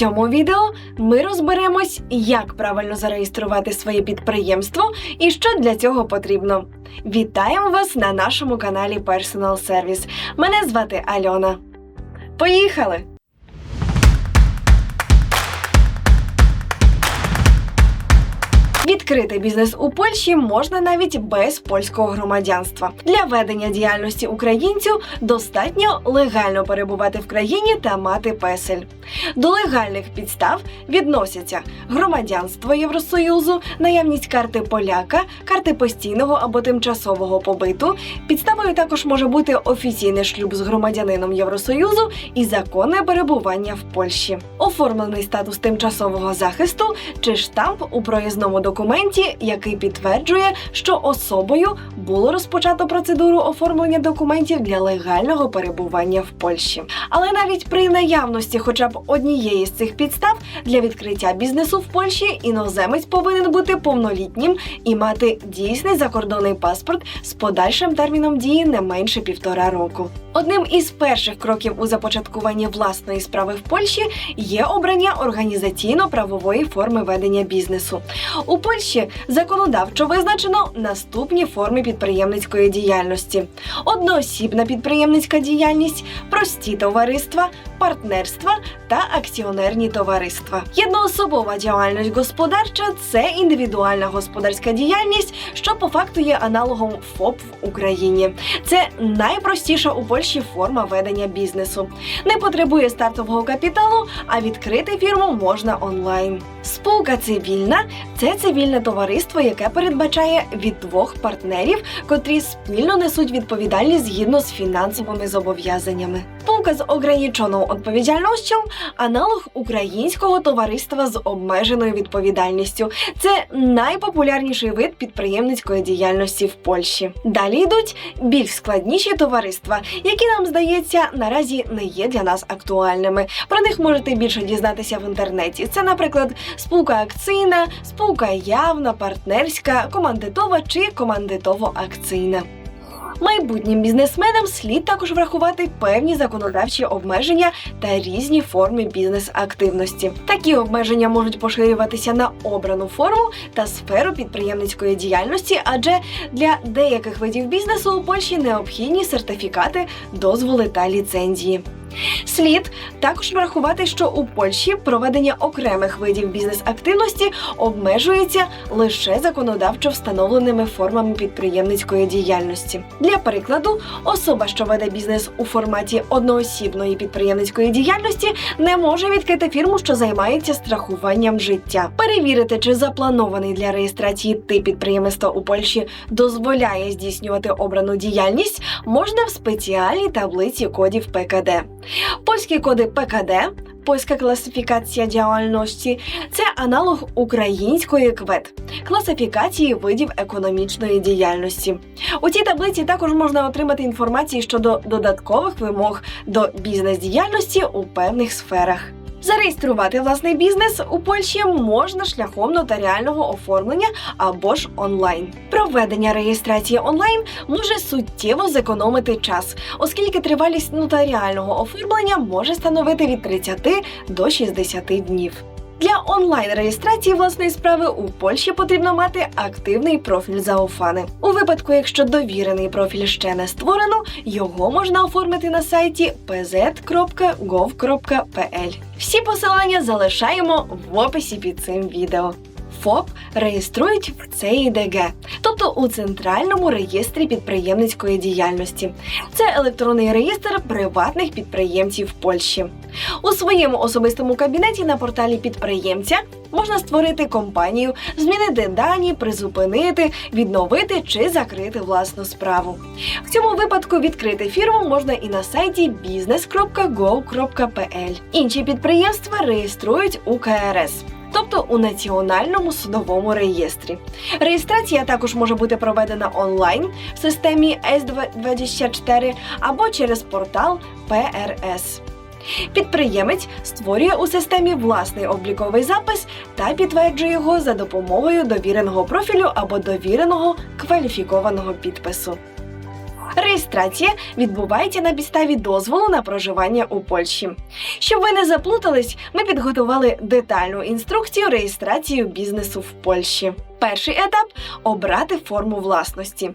цьому відео ми розберемось, як правильно зареєструвати своє підприємство і що для цього потрібно. Вітаємо вас на нашому каналі Personal Service. Мене звати Альона. Поїхали! Відкрити бізнес у Польщі можна навіть без польського громадянства. Для ведення діяльності українцю достатньо легально перебувати в країні та мати песель. До легальних підстав відносяться громадянство Євросоюзу, наявність карти поляка, карти постійного або тимчасового побиту. Підставою також може бути офіційний шлюб з громадянином Євросоюзу і законне перебування в Польщі, оформлений статус тимчасового захисту чи штамп у проїзному документі, який підтверджує, що особою було розпочато процедуру оформлення документів для легального перебування в Польщі. Але навіть при наявності, хоча б однієї з цих підстав для відкриття бізнесу в Польщі, іноземець повинен бути повнолітнім і мати дійсний закордонний паспорт з подальшим терміном дії не менше півтора року. Одним із перших кроків у започаткуванні власної справи в Польщі є обрання організаційно-правової форми ведення бізнесу. У Польщі законодавчо визначено наступні форми підприємницької діяльності: одноосібна підприємницька діяльність, прості товариства, партнерства та акціонерні товариства. Єдноособова діяльність господарча це індивідуальна господарська діяльність, що по факту є аналогом ФОП в Україні. Це найпростіша у Польщі форма ведення бізнесу. Не потребує стартового капіталу, а відкрити фірму можна онлайн. Спілка цивільна це цивільне товариство, яке передбачає від двох партнерів, котрі спільно несуть відповідальність згідно з фінансовими зобов'язаннями. Спілка з ограниченою відповідальністю аналог українського товариства з обмеженою відповідальністю. Це найпопулярніший вид підприємницької діяльності в Польщі. Далі йдуть більш складніші товариства, які нам здається наразі не є для нас актуальними. Про них можете більше дізнатися в інтернеті. Це, наприклад, спілка акційна, спілка явна, партнерська, командитова чи командитово-акційна. Майбутнім бізнесменам слід також врахувати певні законодавчі обмеження та різні форми бізнес-активності. Такі обмеження можуть поширюватися на обрану форму та сферу підприємницької діяльності, адже для деяких видів бізнесу у Польщі необхідні сертифікати, дозволи та ліцензії. Слід також врахувати, що у Польщі проведення окремих видів бізнес-активності обмежується лише законодавчо встановленими формами підприємницької діяльності. Для прикладу, особа, що веде бізнес у форматі одноосібної підприємницької діяльності, не може відкрити фірму, що займається страхуванням життя. Перевірити, чи запланований для реєстрації тип підприємництва у Польщі дозволяє здійснювати обрану діяльність, можна в спеціальній таблиці кодів ПКД. Польські коди ПКД, польська класифікація діяльності це аналог української КВЕД, класифікації видів економічної діяльності. У цій таблиці також можна отримати інформацію щодо додаткових вимог до бізнес-діяльності у певних сферах. Зареєструвати власний бізнес у Польщі можна шляхом нотаріального оформлення або ж онлайн. Проведення реєстрації онлайн може суттєво зекономити час, оскільки тривалість нотаріального оформлення може становити від 30 до 60 днів. Для онлайн-реєстрації власної справи у Польщі потрібно мати активний профіль Зауфани. У випадку, якщо довірений профіль ще не створено, його можна оформити на сайті pz.gov.pl. Всі посилання залишаємо в описі під цим відео. ФОП реєструють в ЦІДГ, тобто у центральному реєстрі підприємницької діяльності. Це електронний реєстр приватних підприємців Польщі. У своєму особистому кабінеті на порталі підприємця можна створити компанію, змінити дані, призупинити, відновити чи закрити власну справу. В цьому випадку відкрити фірму можна і на сайті business.go.pl. Інші підприємства реєструють у КРС. Тобто у національному судовому реєстрі. Реєстрація також може бути проведена онлайн в системі S24 або через портал ПРС. Підприємець створює у системі власний обліковий запис та підтверджує його за допомогою довіреного профілю або довіреного кваліфікованого підпису. Реєстрація відбувається на підставі дозволу на проживання у Польщі. Щоб ви не заплутались, ми підготували детальну інструкцію реєстрації бізнесу в Польщі. Перший етап обрати форму власності.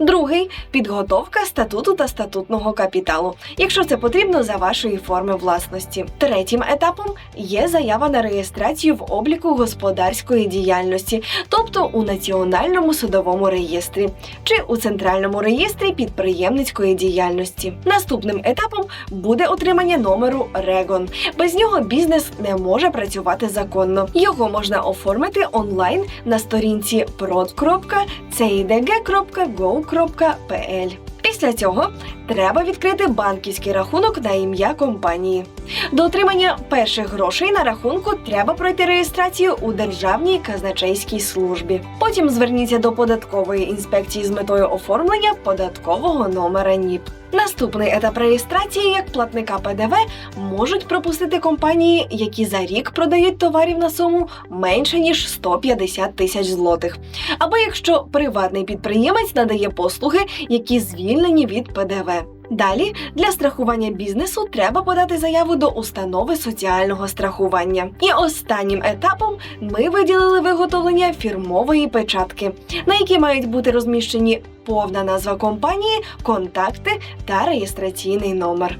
Другий підготовка статуту та статутного капіталу, якщо це потрібно за вашої форми власності. Третім етапом є заява на реєстрацію в обліку господарської діяльності, тобто у національному судовому реєстрі чи у центральному реєстрі підприємницької діяльності. Наступним етапом буде отримання номеру РЕГОН. Без нього бізнес не може працювати законно. Його можна оформити онлайн на сторінці prod.cidg.go.pl. Після цього треба відкрити банківський рахунок на ім'я компанії. До отримання перших грошей на рахунку треба пройти реєстрацію у Державній казначейській службі. Потім зверніться до податкової інспекції з метою оформлення податкового номера НІП. Наступний етап реєстрації як платника ПДВ можуть пропустити компанії, які за рік продають товарів на суму менше ніж 150 тисяч злотих, або якщо приватний підприємець надає послуги, які звільнені від ПДВ. Далі для страхування бізнесу треба подати заяву до установи соціального страхування. І останнім етапом ми виділили виготовлення фірмової печатки, на якій мають бути розміщені повна назва компанії, контакти та реєстраційний номер.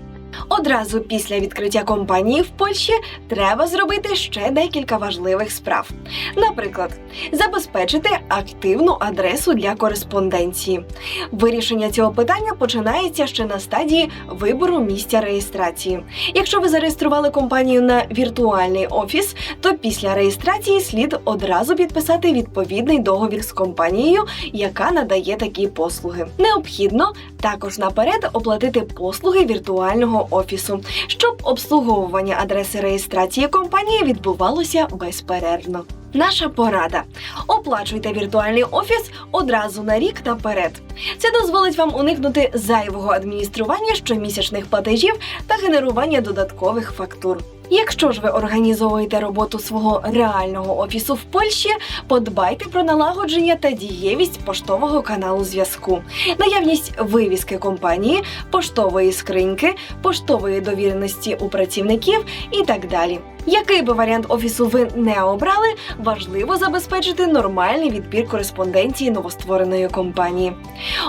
Одразу після відкриття компанії в Польщі треба зробити ще декілька важливих справ. Наприклад, забезпечити активну адресу для кореспонденції. Вирішення цього питання починається ще на стадії вибору місця реєстрації. Якщо ви зареєстрували компанію на віртуальний офіс, то після реєстрації слід одразу підписати відповідний договір з компанією, яка надає такі послуги. Необхідно також наперед оплатити послуги віртуального офісу, щоб обслуговування адреси реєстрації компанії відбувалося безперервно. Наша порада: оплачуйте віртуальний офіс одразу на рік наперед. Це дозволить вам уникнути зайвого адміністрування щомісячних платежів та генерування додаткових фактур. Якщо ж ви організовуєте роботу свого реального офісу в Польщі, подбайте про налагодження та дієвість поштового каналу зв'язку, наявність вивіски компанії, поштової скриньки, поштової довіреності у працівників і так далі. Який би варіант офісу ви не обрали, важливо забезпечити нормальний відбір кореспонденції новоствореної компанії.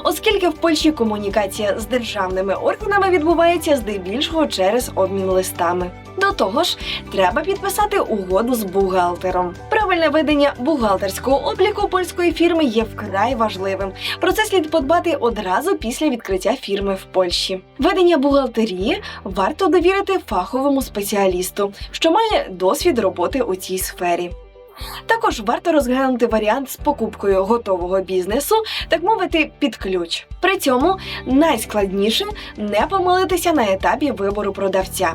Оскільки в Польщі комунікація з державними органами відбувається здебільшого через обмін листами. До того ж, треба підписати угоду з бухгалтером. Правильне ведення бухгалтерського обліку польської фірми є вкрай важливим. Про це слід подбати одразу після відкриття фірми в Польщі. Ведення бухгалтерії варто довірити фаховому спеціалісту, що має досвід роботи у цій сфері. Також варто розглянути варіант з покупкою готового бізнесу, так мовити, під ключ. При цьому найскладніше не помилитися на етапі вибору продавця.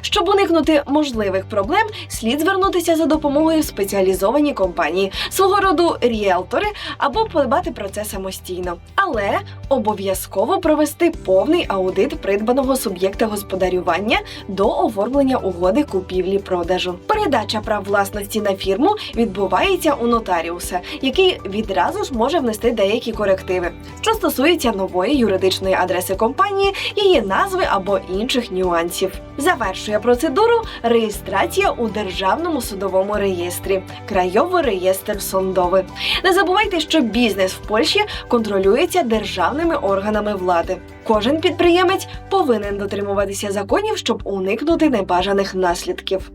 Щоб уникнути можливих проблем, слід звернутися за допомогою в спеціалізовані компанії, свого роду ріелтори або подбати про це самостійно. Але обов'язково провести повний аудит придбаного суб'єкта господарювання до оформлення угоди купівлі-продажу. Передача прав власності на фірму відбувається у нотаріуса, який відразу ж може внести деякі корективи, що стосуються нової юридичної адреси компанії, її назви або інших нюансів. Завершує процедуру реєстрація у державному судовому реєстрі Крайовий реєстр сундовий. Не забувайте, що бізнес в Польщі контролюється державними органами влади. Кожен підприємець повинен дотримуватися законів, щоб уникнути небажаних наслідків.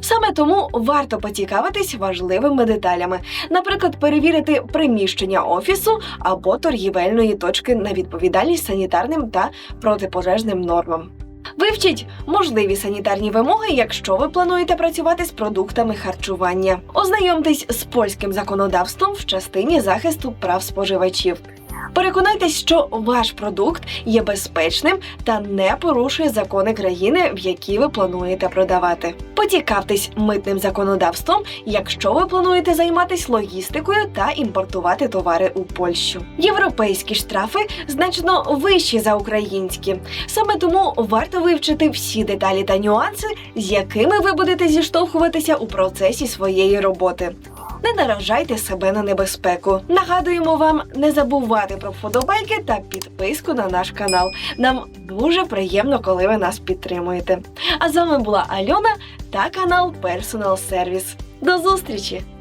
Саме тому варто поцікавитись важливими деталями, наприклад, перевірити приміщення офісу або торгівельної точки на відповідальність санітарним та протипожежним нормам. Вивчіть можливі санітарні вимоги, якщо ви плануєте працювати з продуктами харчування. Ознайомтесь з польським законодавством в частині захисту прав споживачів. Переконайтесь, що ваш продукт є безпечним та не порушує закони країни, в якій ви плануєте продавати. Поцікавтесь митним законодавством, якщо ви плануєте займатися логістикою та імпортувати товари у Польщу. Європейські штрафи значно вищі за українські. Саме тому варто вивчити всі деталі та нюанси, з якими ви будете зіштовхуватися у процесі своєї роботи. Не наражайте себе на небезпеку. Нагадуємо вам не забувати про вподобайки та підписку на наш канал. Нам дуже приємно, коли ви нас підтримуєте. А з вами була Альона та канал Personal Service. До зустрічі!